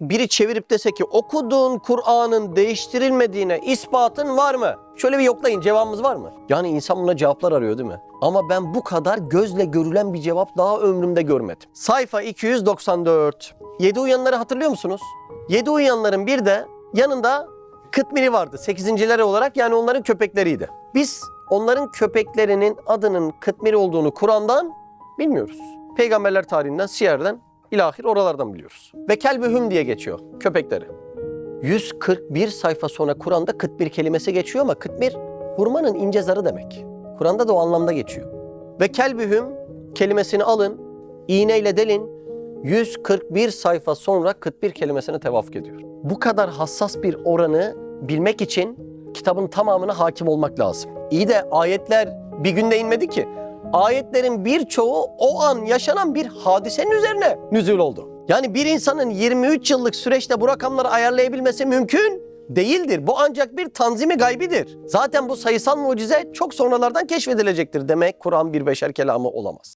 biri çevirip dese ki okuduğun Kur'an'ın değiştirilmediğine ispatın var mı? Şöyle bir yoklayın cevabımız var mı? Yani insan buna cevaplar arıyor değil mi? Ama ben bu kadar gözle görülen bir cevap daha ömrümde görmedim. Sayfa 294. Yedi uyanları hatırlıyor musunuz? Yedi uyanların bir de yanında kıtmiri vardı. Sekizincileri olarak yani onların köpekleriydi. Biz onların köpeklerinin adının kıtmiri olduğunu Kur'an'dan bilmiyoruz. Peygamberler tarihinden, siyerden, ilahir oralardan biliyoruz. Ve kelbühüm diye geçiyor köpekleri. 141 sayfa sonra Kur'an'da kıtmir kelimesi geçiyor ama kıtmir hurmanın ince zarı demek. Kur'an'da da o anlamda geçiyor. Ve kelbühüm kelimesini alın, iğneyle delin, 141 sayfa sonra kıtmir kelimesine tevafuk ediyor. Bu kadar hassas bir oranı bilmek için kitabın tamamına hakim olmak lazım. İyi de ayetler bir günde inmedi ki. Ayetlerin birçoğu o an yaşanan bir hadisenin üzerine nüzul oldu. Yani bir insanın 23 yıllık süreçte bu rakamları ayarlayabilmesi mümkün değildir. Bu ancak bir tanzimi gaybidir. Zaten bu sayısal mucize çok sonralardan keşfedilecektir. Demek Kur'an bir beşer kelamı olamaz.